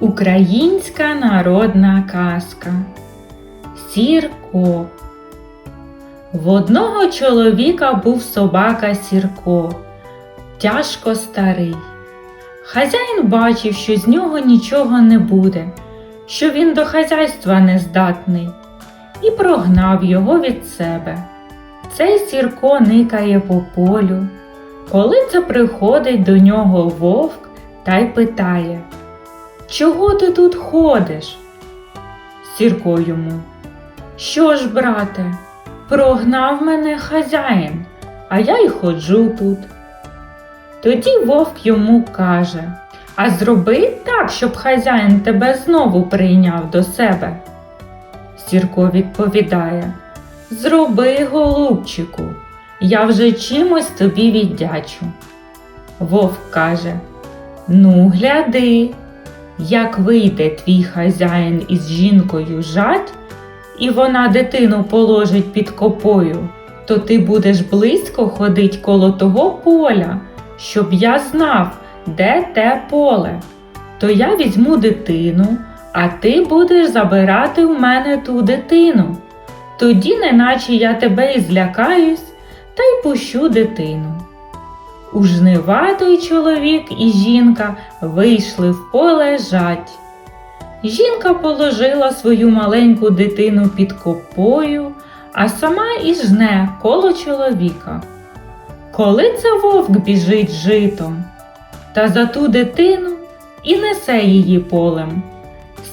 Українська народна казка. Сірко. В одного чоловіка був собака Сірко, тяжко старий. Хазяїн бачив, що з нього нічого не буде, що він до хазяйства не здатний, і прогнав його від себе. Цей Сірко никає по полю. Коли це приходить до нього вовк та й питає Чого ти тут ходиш? Сірко йому. Що ж, брате, прогнав мене хазяїн, а я й ходжу тут. Тоді вовк йому каже А зроби так, щоб хазяїн тебе знову прийняв до себе. Сірко відповідає Зроби, голубчику, я вже чимось тобі віддячу. Вовк каже Ну, гляди, як вийде твій хазяїн із жінкою жать, і вона дитину положить під копою, то ти будеш близько ходить коло того поля, щоб я знав, де те поле. То я візьму дитину, а ти будеш забирати в мене ту дитину. Тоді, неначе я тебе і злякаюсь, та й пущу дитину. У жнива той чоловік і жінка вийшли в поле жать. Жінка положила свою маленьку дитину під копою, а сама і жне коло чоловіка. Коли це вовк біжить житом, та за ту дитину і несе її полем.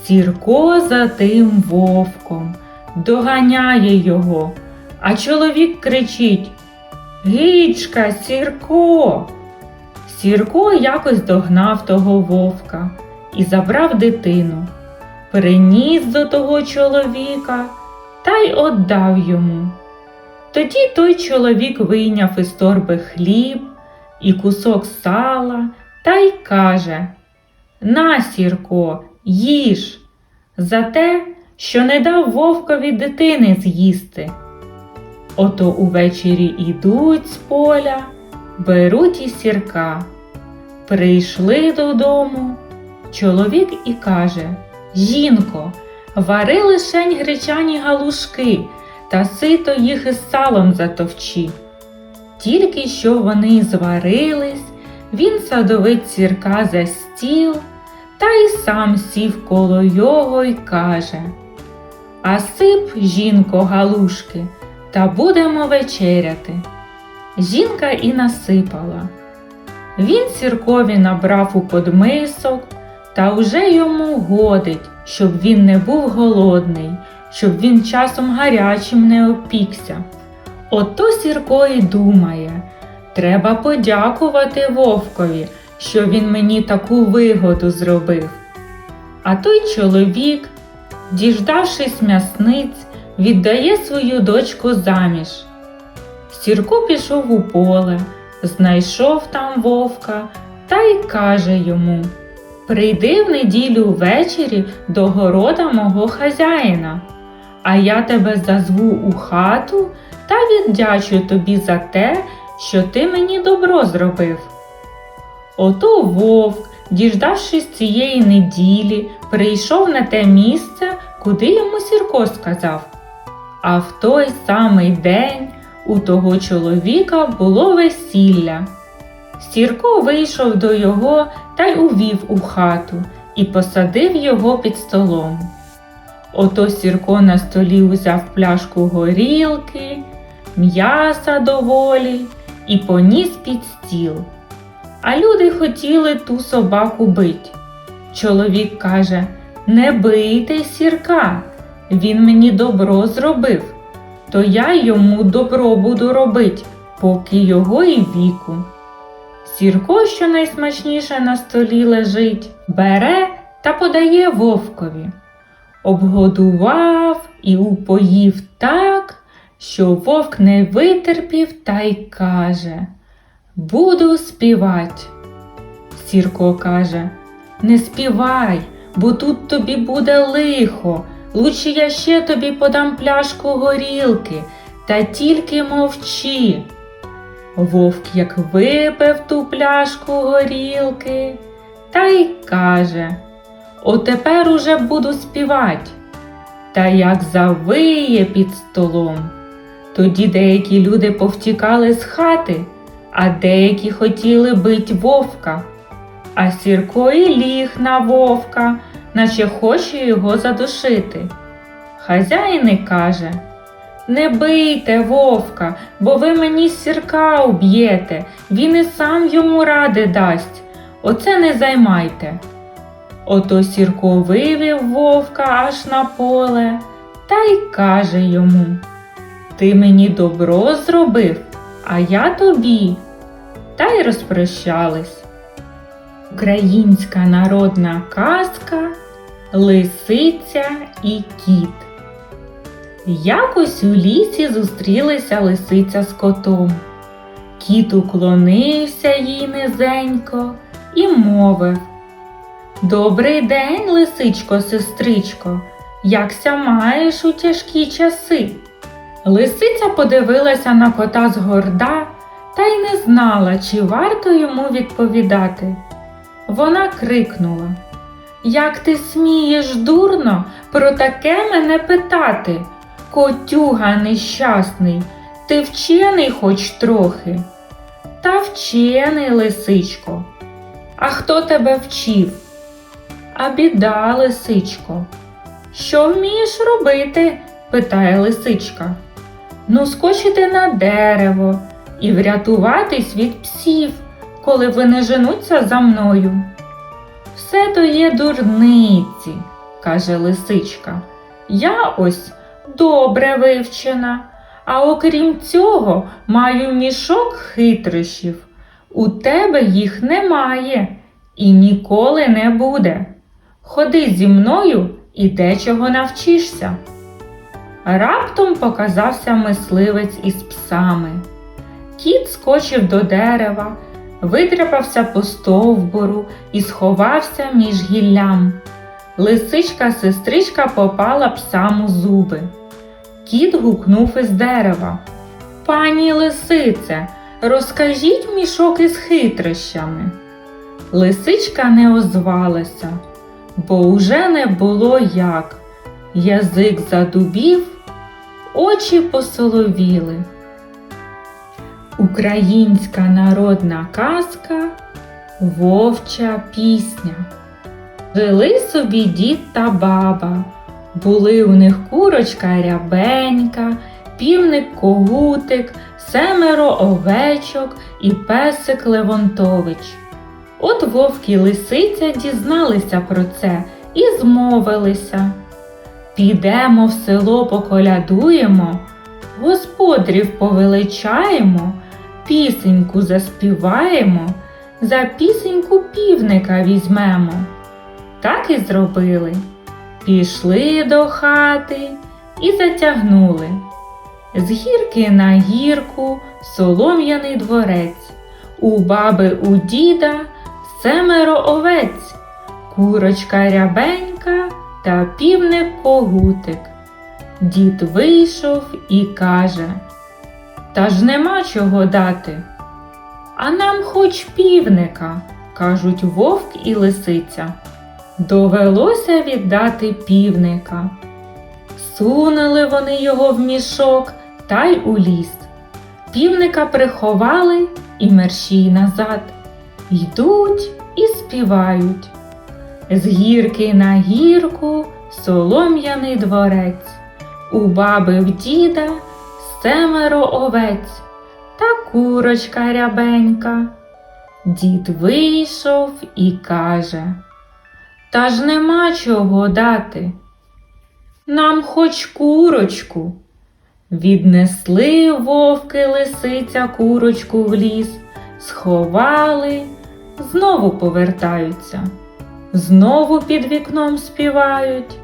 Сірко за тим вовком доганяє його, а чоловік кричить Гічка, Сірко. Сірко якось догнав того вовка і забрав дитину, приніс до того чоловіка та й отдав йому. Тоді той чоловік вийняв із торби хліб і кусок сала та й каже На, Сірко, їж за те, що не дав вовкові дитини з'їсти. Ото увечері ідуть з поля, беруть і сірка. Прийшли додому. Чоловік і каже Жінко, вари лишень гречані галушки та сито їх із салом затовчи. Тільки що вони зварились, він садовить сірка за стіл та й сам сів коло його й каже А сип, жінко, галушки та будемо вечеряти. Жінка і насипала. Він сіркові набрав у подмисок, та уже йому годить, щоб він не був голодний, щоб він часом гарячим не опікся. Ото Сірко і думає, треба подякувати вовкові, що він мені таку вигоду зробив. А той чоловік, діждавшись м'ясниць, віддає свою дочку заміж. Сірко пішов у поле, знайшов там вовка та й каже йому Прийди в неділю ввечері до города мого хазяїна, а я тебе зазву у хату та віддячу тобі за те, що ти мені добро зробив. Ото вовк, діждавшись цієї неділі, прийшов на те місце, куди йому Сірко сказав. А в той самий день у того чоловіка було весілля. Сірко вийшов до його та й увів у хату і посадив його під столом. Ото Сірко на столі узяв пляшку горілки, м'яса доволі і поніс під стіл. А люди хотіли ту собаку бить. Чоловік каже Не бийте сірка, він мені добро зробив, то я йому добро буду робить, поки його і віку. Сірко, що найсмачніше на столі лежить, бере та подає вовкові. Обгодував і упоїв так, що вовк не витерпів та й каже Буду співать. Сірко каже Не співай, бо тут тобі буде лихо. Лучше я ще тобі подам пляшку горілки, та тільки мовчи. Вовк як випив ту пляшку горілки, та й каже Отепер уже буду співать. Та як завиє під столом. Тоді деякі люди повтікали з хати, а деякі хотіли бить вовка. А Сірко і ліг на вовка, наче хоче його задушити. Хазяїн і каже Не бийте вовка, бо ви мені сірка уб'єте, він і сам йому ради дасть. Оце не займайте. Ото Сірко вивів вовка аж на поле та й каже йому Ти мені добро зробив, а я тобі. Та й розпрощались. Українська народна казка Лисиця і кіт. Якось у лісі зустрілися лисиця з котом. Кіт уклонився їй низенько і мовив Добрий день, лисичко, сестричко, якся маєш у тяжкі часи. Лисиця подивилася на кота згорда та й не знала, чи варто йому відповідати. Вона крикнула Як ти смієш, дурно, про таке мене питати? Котюга нещасний, ти вчений хоч трохи. Та вчений, лисичко. А хто тебе вчив? А біда, лисичко. Що вмієш робити? питає лисичка. Ну, скочити на дерево і врятуватись від псів, коли вони женуться за мною. Все то є дурниці, каже лисичка. Я ось добре вивчена, а окрім цього маю мішок хитрощів. У тебе їх немає і ніколи не буде. Ходи зі мною і дечого навчишся. Раптом показався мисливець із псами. Кіт скочив до дерева, витряпався по стовбуру і сховався між гіллям. Лисичка сестричка попала псам у зуби. Кіт гукнув із дерева. Пані лисице, розкажіть мішок із хитрощами. Лисичка не озвалася, бо уже не було як. Язик задубів, очі посоловіли. Українська народна казка Вовча пісня. Жили собі дід та баба. Були у них курочка рябенька, півник когутик, семеро овечок і песик Левонтович. От вовк і лисиця дізналися про це і змовилися. Підемо в село поколядуємо, господарів повеличаємо, пісеньку заспіваємо, за пісеньку півника візьмемо. Так і зробили. Пішли до хати і затягнули. З гірки на гірку солом'яний дворець, у баби у діда семеро овець, курочка рябенька та півник когутик. Дід вийшов і каже Та ж нема чого дати. А нам хоч півника, кажуть вовк і лисиця. Довелося віддати півника. Сунули вони його в мішок та й у ліс. Півника приховали і мерщій назад. Йдуть і співають. З гірки на гірку солом'яний дворець, у баби в діда семеро овець та курочка рябенька. Дід вийшов і каже Та ж нема чого дати. Нам хоч курочку. Віднесли вовки лисиця курочку в ліс, сховали, знову повертаються, знову під вікном співають.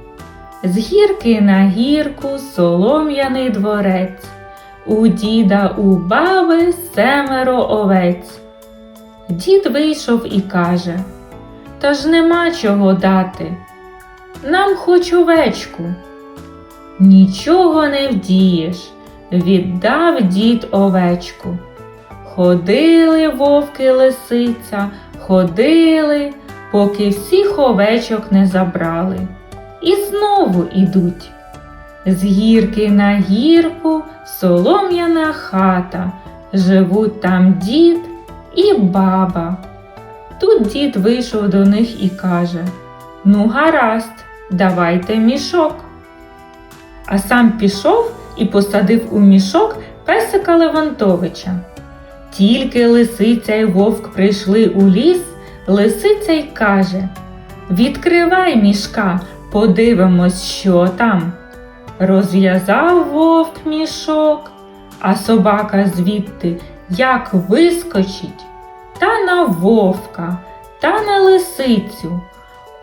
З гірки на гірку солом'яний дворець, у діда у баби семеро овець. Дід вийшов і каже Та ж нема чого дати. Нам хоч овечку. Нічого не вдієш, віддав дід овечку. Ходили вовки лисиця, ходили, поки всіх овечок не забрали. І знову ідуть. З гірки на гірку солом'яна хата, живуть там дід і баба. Тут дід вийшов до них і каже: Ну, гаразд, давайте мішок. А сам пішов і посадив у мішок песика Левантовича. Тільки лисиця й вовк прийшли у ліс, лисиця й каже: Відкривай мішка, подивимось, що там. Розв'язав вовк мішок, а собака звідти як вискочить, та на вовка, та на лисицю.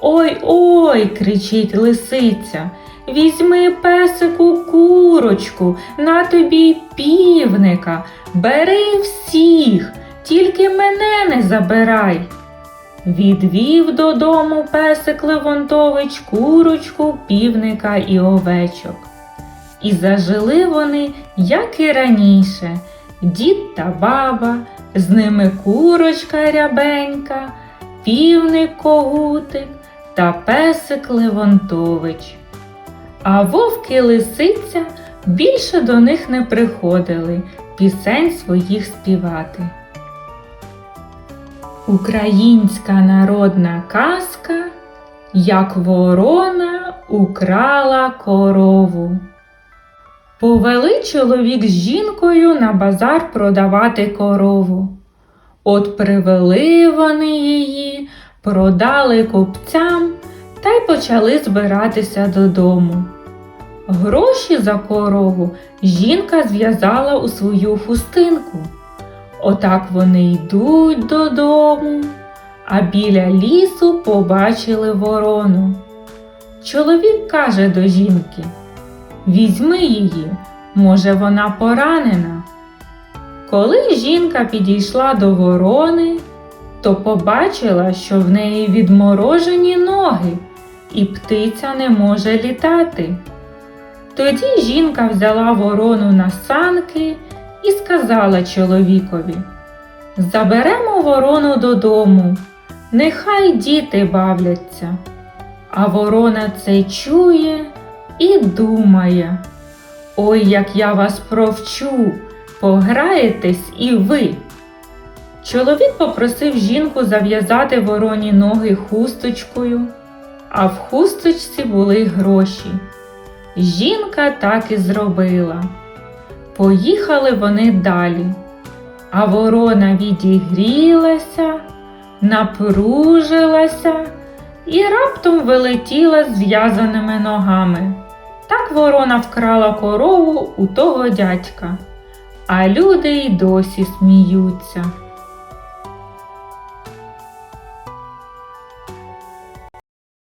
Ой ой, кричить лисиця. Візьми песику курочку, на тобі півника, бери всіх, тільки мене не забирай. Відвів додому песик Левонтович курочку, півника і овечок. І зажили вони, як і раніше, дід та баба, з ними курочка рябенька, півник когутик та песик Левонтович. А вовк і лисиця більше до них не приходили пісень своїх співати. Українська народна казка, як ворона украла корову. Повели чоловік з жінкою на базар продавати корову. От привели вони її, продали купцям та й почали збиратися додому. Гроші за корову жінка зв'язала у свою хустинку. Отак вони йдуть додому, а біля лісу побачили ворону. Чоловік каже до жінки: Візьми її, може, вона поранена. Коли жінка підійшла до ворони, то побачила, що в неї відморожені ноги, і птиця не може літати. Тоді жінка взяла ворону на санки і сказала чоловікові: Заберемо ворону додому, нехай діти бавляться. А ворона це чує і думає: Ой, як я вас провчу, пограєтесь і ви. Чоловік попросив жінку зав'язати вороні ноги хусточкою, а в хусточці були гроші. Жінка так і зробила. Поїхали вони далі, а ворона відігрілася, напружилася і раптом вилетіла зв'язаними ногами. Так ворона вкрала корову у того дядька, а люди й досі сміються.